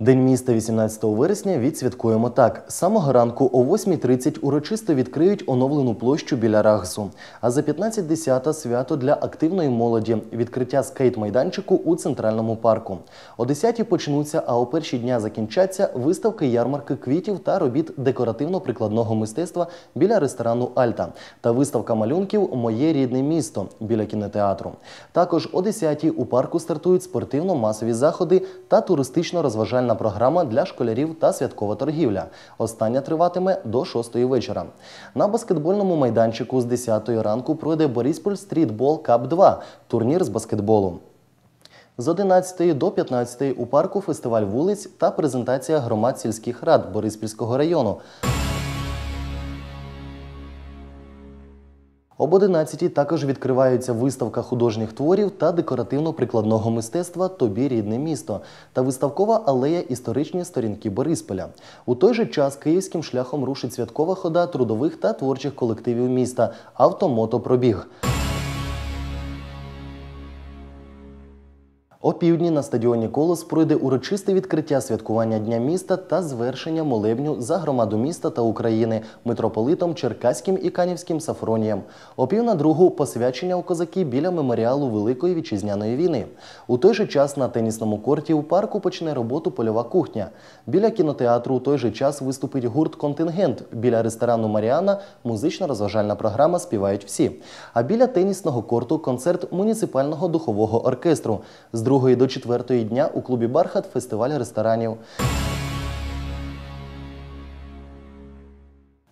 День міста 18 вересня відсвяткуємо так. З самого ранку о 8.30 урочисто відкриють оновлену площу біля Рагсу. А за 15.10 свято для активної молоді – відкриття скейт-майданчику у центральному парку. О 10.00 почнуться, а о перші дня закінчаться виставки ярмарки квітів та робіт декоративно-прикладного мистецтва біля ресторану Альта та виставка малюнків Моє рідне місто біля кінотеатру. Також о 10.00 у парку стартують спортивно-масові заходи та туристично-розважальна програма для школярів та святкова торгівля. Остання триватиме до 6 вечора. На баскетбольному майданчику з 10 ранку пройде Бориспіль Стрітбол Кап 2 турнір з баскетболу. З 11 до 15 у парку фестиваль вулиць та презентація громад сільських рад Бориспільського району. Об 11 також відкривається виставка художніх творів та декоративно-прикладного мистецтва Тобі рідне місто та виставкова алея історичні сторінки Борисполя. У той же час київським шляхом рушить святкова хода трудових та творчих колективів міста Автомотопробіг. О півдні на стадіоні Колос пройде урочисте відкриття святкування Дня міста та звершення молебню за громаду міста та України митрополитом Черкаським і Канівським Сафронієм. О пів на другу посвячення у козаки біля меморіалу Великої вітчизняної війни. У той же час на тенісному корті у парку почне роботу польова кухня. Біля кінотеатру у той же час виступить гурт Контингент. Біля ресторану Маріана музично-розважальна програма Співають всі. А біля тенісного корту концерт муніципального духового оркестру. З 2 до 4 дня у клубі Бархат фестиваль ресторанів.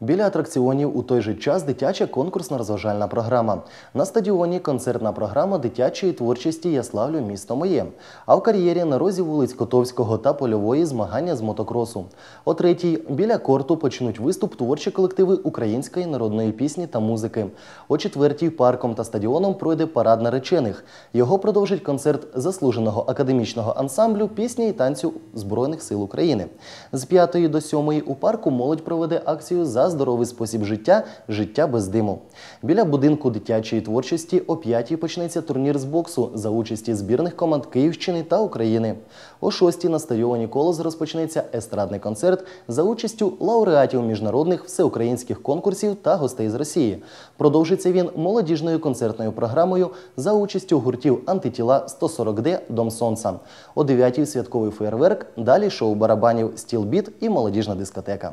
Біля атракціонів у той же час дитяча конкурсна розважальна програма. На стадіоні концертна програма дитячої творчості Я славлю місто моє. А в кар'єрі на розі вулиць Котовського та Польової змагання з мотокросу. О третій біля корту почнуть виступ творчі колективи української народної пісні та музики. О четвертій парком та стадіоном пройде парад наречених. Його продовжить концерт заслуженого академічного ансамблю пісні і танцю Збройних сил України. З п'ятої до сьомої у парку молодь проведе акцію за здоровий спосіб життя життя без диму. Біля будинку дитячої творчості о п'ятій почнеться турнір з боксу за участі збірних команд Київщини та України. О шостій на стадіоні Колос розпочнеться естрадний концерт за участю лауреатів міжнародних всеукраїнських конкурсів та гостей з Росії. Продовжиться він молодіжною концертною програмою за участю гуртів антитіла 140D Дом Сонца. О 9 святковий феєрверк, далі шоу барабанів Стілбіт і молодіжна дискотека.